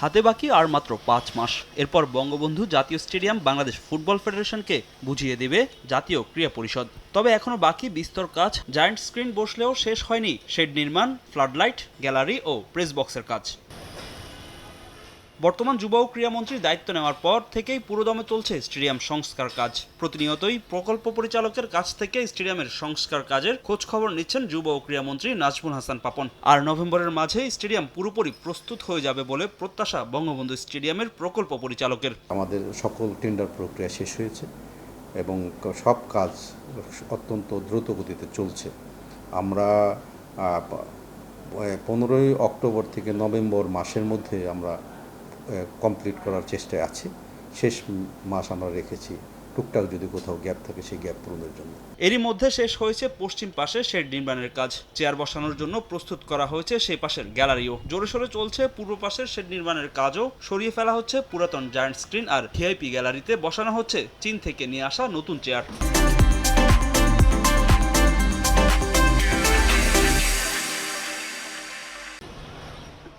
হাতে বাকি আর মাত্র পাঁচ মাস। এরপর বঙ্গবন্ধু জাতীয় স্টেডিয়াম বাংলাদেশ ফুটবল ফেডারেশনকে বুঝিয়ে দেবে জাতীয় ক্রীড়া পরিষদ। তবে এখনও বাকি বিস্তর কাজ, জায়ান্ট স্ক্রিন বসলেও শেষ হয়নি। শেড নির্মাণ, ফ্লাডলাইট, গ্যালারি ও প্রেস বক্সের কাজ। বর্তমান যুব ও ক্রীড়ামন্ত্রীর দায়িত্ব নেওয়ার পর থেকেই পুরোদমে চলছে স্টেডিয়াম সংস্কার কাজ। প্রতিনিয়তই প্রকল্প পরিচালকের কাছ থেকে স্টেডিয়ামের সংস্কার কাজের খোঁজ খবর নিচ্ছেন যুব ও ক্রীড়ামন্ত্রী নাজমুল হাসান পাপন। আর নভেম্বরের মাঝে স্টেডিয়াম পুরোপুরি প্রস্তুত হয়ে যাবে বলে প্রত্যাশা বঙ্গবন্ধু স্টেডিয়ামের প্রকল্প পরিচালকের। আমাদের সকল টেন্ডার প্রক্রিয়া শেষ হয়েছে এবং সব কাজ অত্যন্ত দ্রুত গতিতে চলছে। আমরা পনেরোই অক্টোবর থেকে নভেম্বর মাসের মধ্যে আমরা কমপ্লিট করার চেষ্টায় আছি। শেষ মাস আমরা রেখেছি। টুকটাক যদি কোথাও গ্যাপ থাকে সেই গ্যাপ পূরণের জন্য। এরই মধ্যে শেষ হয়েছে পশ্চিম পাশে শেড নির্মাণের কাজ। চেয়ার বসানোর জন্য প্রস্তুত করা হয়েছে সেই পাশের গ্যালারিও। জোরে সোরে চলছে পূর্ব পাশের শেড নির্মাণের কাজও। সরিয়ে ফেলা হচ্ছে পুরাতন জায়ান্ট স্ক্রিন আর ভিআইপি গ্যালারিতে বসানো হচ্ছে চীন থেকে নিয়ে আসা নতুন চেয়ার।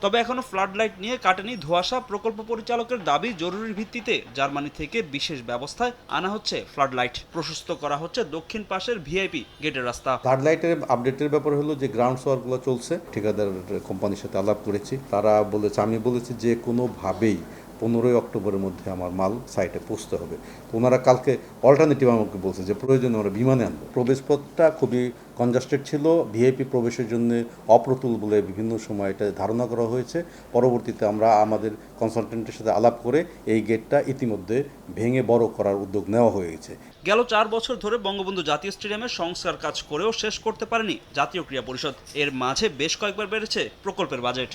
তবে এখনও ফ্লাড লাইট নিয়ে কাটেনি ধোয়াশা প্রকল্প পরিচালকের দাবি জরুরি ভিত্তিতে। জার্মানি থেকে বিশেষ ব্যবস্থায় আনা হচ্ছে ফ্লাড লাইট প্রশস্ত করা হচ্ছে দক্ষিণ পাশের ভিআইপি গেটের রাস্তা। ফ্লাড লাইটের আপডেটের ব্যাপার হলো যে গ্রাউন্ড ওয়ার্কগুলো চলছে ঠিকাদার কোম্পানির সাথে আলাপ করেছি। তারা বলেছে, আমি বলেছি যে কোনোভাবেই পনেরোই অক্টোবরের মধ্যে আমার মাল সাইটে পৌঁছতে হবে। তো ওনারা কালকে অল্টারনেটিভ আমাকে বলছে যে, প্রয়োজনে আমরা বিমানে আনব। প্রবেশপথটা খুবই কনজাস্টেড ছিল। ভিআইপি প্রবেশের জন্য অপ্রতুল বলে বিভিন্ন সময় এটা ধারণা করা হয়েছে। পরবর্তীতে আমরা আমাদের কনসালটেন্টের সাথে আলাপ করে এই গেটটা ইতিমধ্যে ভেঙে বড় করার উদ্যোগ নেওয়া হয়েছে গেল চার বছর ধরে বঙ্গবন্ধু জাতীয় স্টেডিয়ামে সংস্কার কাজ করেও শেষ করতে পারেনি জাতীয় ক্রীড়া পরিষদ। এর মাঝে বেশ কয়েকবার বেড়েছে প্রকল্পের বাজেট।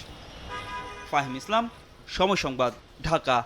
ফাহিম ইসলাম সময় সংবাদ ঢাকা।